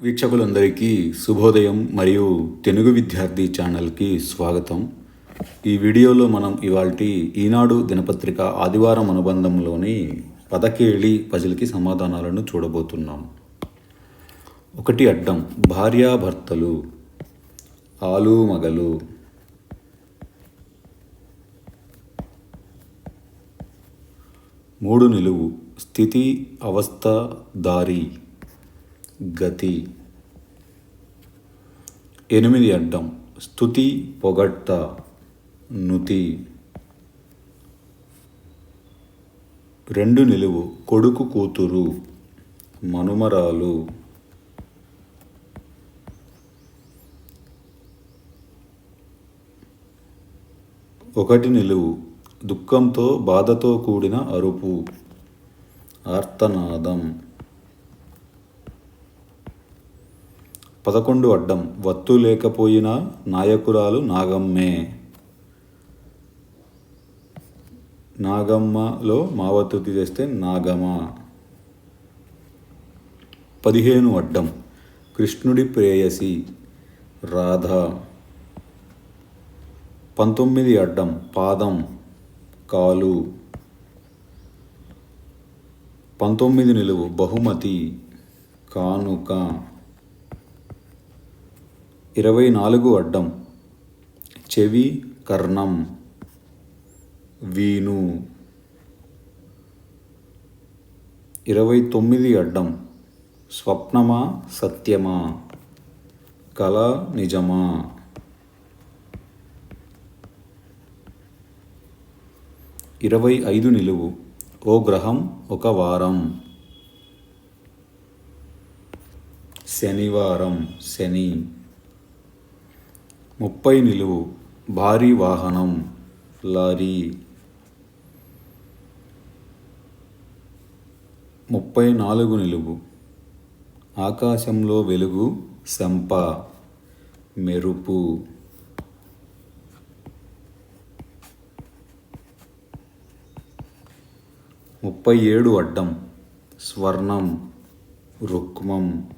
వీక్షకులందరికీ శుభోదయం మరియు తెలుగు విద్యార్థి ఛానల్కి స్వాగతం. ఈ వీడియోలో మనం ఇవాల్టి ఈనాడు దినపత్రిక ఆదివారం అనుబంధంలోని పదకేళి పజిల్కి సమాధానాలను చూడబోతున్నాం. ఒకటి అడ్డం భార్యాభర్తలు ఆలు మగలు మూడు నిలువు స్థితి అవస్థ దారి గతి ఎనిమిది అడ్డం. స్థుతి పొగట్ట నుతి. రెండు నిలువు. కొడుకు కూతురు. మనుమరాలు. ఒకటి నిలువు. దుఃఖంతో బాధతో కూడిన అరుపు. ఆర్తనాదం. పదకొండు అడ్డం. వత్తు లేకపోయినా నాయకురాలు నాగమ్మే. నాగమ్మలో మావత్తు తీసేస్తే నాగమ పదిహేను అడ్డం. కృష్ణుడి ప్రేయసి రాధ. పంతొమ్మిది అడ్డం. పాదం కాలు. పంతొమ్మిది నిలువు. బహుమతి కానుక. ఇరవై నాలుగు అడ్డం. చెవి కర్ణం. వీణు. ఇరవై తొమ్మిది అడ్డం. స్వప్నమా సత్యమా? కళ నిజమా? ఇరవై ఐదు నిలువు. ఓ గ్రహం ఒక వారం. శనివారం శని. ముప్పై నిలువు. భారీ వాహనం. లారీ. ముప్పై నాలుగు నిలువు. ఆకాశంలో వెలుగు. శంప మెరుపు. ముప్పై ఏడు అడ్డం. స్వర్ణం. రుక్మం.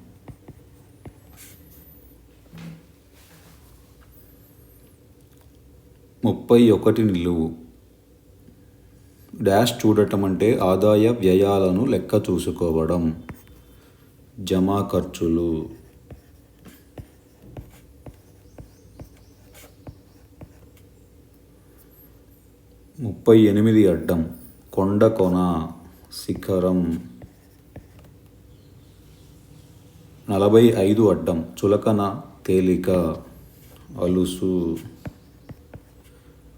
ముప్పై ఒకటి నిలువు. డాష్ చూడటం అంటే ఆదాయ వ్యయాలను లెక్క చూసుకోవడం. జమా ఖర్చులు. ముప్పై ఎనిమిది అడ్డం. కొండ కొన. శిఖరం. నలభై ఐదు అడ్డం. చులకన తేలిక. అలుసు.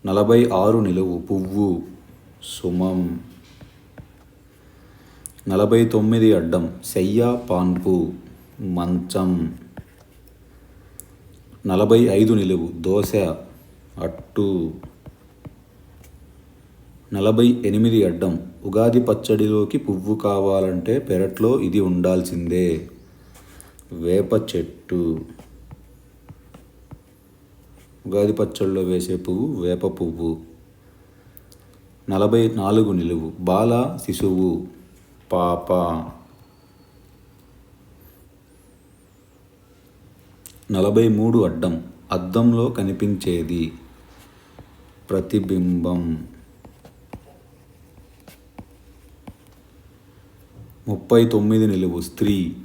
నలభై ఆరు నిలువు పువ్వు సుమం. నలభై తొమ్మిది అడ్డం శయ్య పాన్పు మంచం. నలభై ఐదు నిలువు దోశ అట్టు. నలభై ఎనిమిది అడ్డం ఉగాది పచ్చడిలోకి పువ్వు కావాలంటే పెరట్లో ఇది ఉండాల్సిందే. వేప చెట్టు. ఉగాది పచ్చళ్ళలో వేసే పువ్వు వేప పువ్వు. నలభై నాలుగు నిలువు. బాల శిశువు. పాప. నలభై మూడు అడ్డం. అద్దంలో కనిపించేది ప్రతిబింబం. ముప్పై తొమ్మిది నిలువు. స్త్రీ.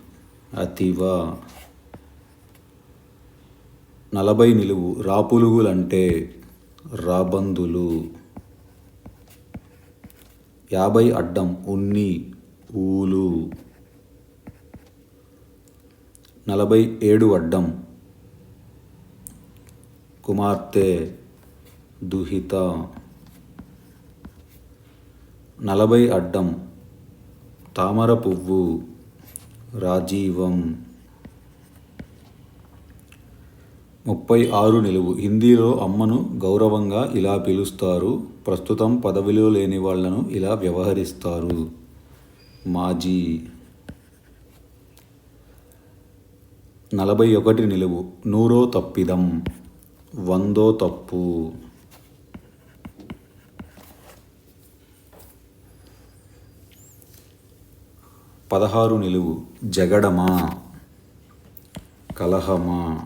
అతివ. నలభై నిలువు రాపులుగులంటే రాబందులు. యాభై అడ్డం ఉన్ని ఊలు. నలభై ఏడు అడ్డం కుమార్తె దుహిత. నలభై అడ్డం తామర పువ్వు రాజీవం. ముప్పై ఆరు నిలువు. హిందీలో అమ్మను గౌరవంగా ఇలా పిలుస్తారు ప్రస్తుతం పదవిలో లేని వాళ్ళను ఇలా వ్యవహరిస్తారు. మాజీ నలభై ఒకటి నిలువు. నూరో తప్పిదం. వందో తప్పు. పదహారు నిలువు. జగడమా. కలహమా.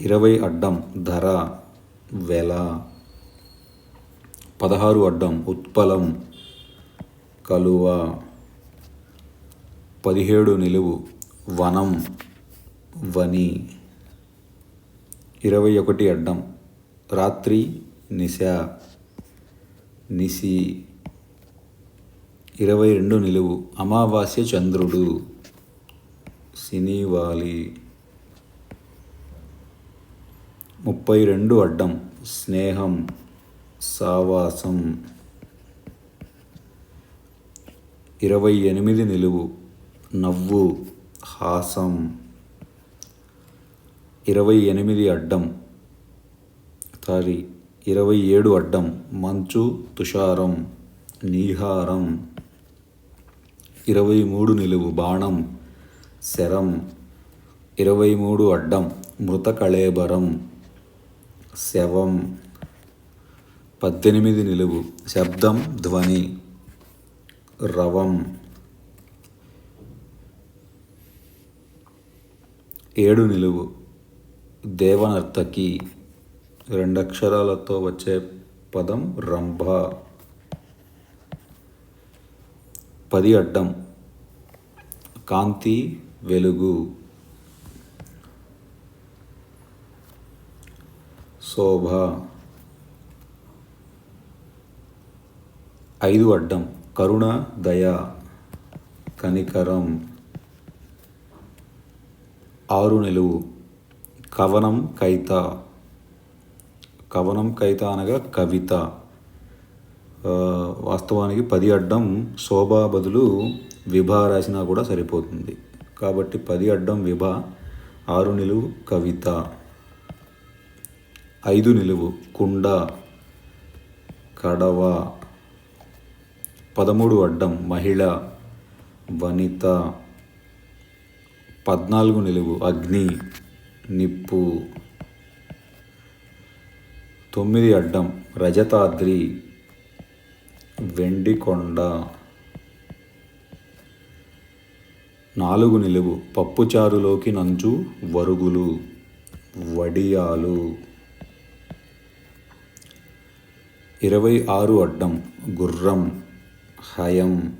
ఇరవై అడ్డం ధర వెల. పదహారు అడ్డం ఉత్పలం కలువ. పదిహేడు నిలువు వనం వని. ఇరవై ఒకటి అడ్డం రాత్రి నిశ. నిసి ఇరవై రెండు నిలువు అమావాస్య చంద్రుడు సినీవాలి ముప్పై రెండు అడ్డం. స్నేహం సావాసం. ఇరవై ఎనిమిది నిలువు. నవ్వు హాసం. ఇరవై ఎనిమిది అడ్డం. సారీ ఇరవై ఏడు అడ్డం. మంచు తుషారం నీహారం. ఇరవై మూడు నిలువు. బాణం శరం. ఇరవై మూడు అడ్డం. మృత కళేబరం శవం పద్దెనిమిది నిలువు. శబ్దం ధ్వని. రవం ఏడు నిలువు. దేవనర్తకి రెండు అక్షరాలతో వచ్చే పదం రంభ. పది అడ్డం. కాంతి వెలుగు. శోభ. ఐదు అడ్డం. కరుణ దయ కనికరం. ఆరు నిలువు. కవనం కైత. కవనం కైత అనగా కవిత. వాస్తవానికి పది అడ్డం శోభ బదులు విభ రాసినా కూడా సరిపోతుంది. కాబట్టి పది అడ్డం విభ ఆరు నిలువు కవిత. ఐదు నిలువు కుండ కడవ పదమూడు అడ్డం మహిళ వనిత పద్నాలుగు నిలువు అగ్ని నిప్పు తొమ్మిది అడ్డం రజతాద్రి వెండికొండ నాలుగు నిలువు పప్పుచారులోకి నంచు వరుగులు వడియాలు. ఇరవై ఆరు అడ్డం గుర్రం హయం.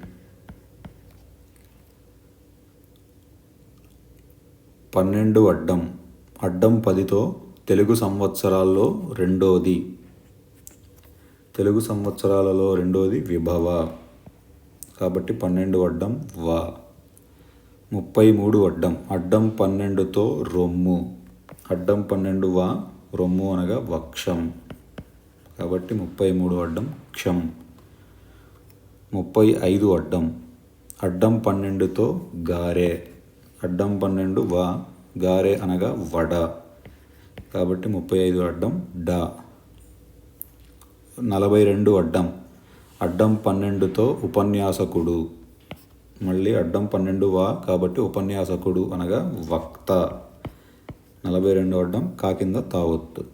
పన్నెండు అడ్డం అడ్డం పదితో తెలుగు సంవత్సరాల్లో రెండోది. తెలుగు సంవత్సరాలలో రెండోది విభవ. కాబట్టి పన్నెండు అడ్డం వా. ముప్పై మూడు అడ్డం అడ్డం పన్నెండుతో రొమ్ము. అడ్డం పన్నెండు వా రొమ్ము అనగా వక్షం. కాబట్టి ముప్పై మూడు అడ్డం క్షం ముప్పై ఐదు అడ్డం. అడ్డం పన్నెండుతో గారె. అడ్డం పన్నెండు వా గారె అనగా వడ. కాబట్టి ముప్పై ఐదు అడ్డం డా. నలభై రెండు అడ్డం. అడ్డం పన్నెండుతో ఉపన్యాసకుడు. మళ్ళీ అడ్డం పన్నెండు వా కాబట్టి ఉపన్యాసకుడు అనగా వక్త. నలభై రెండు అడ్డం కాకింద తావొత్తు.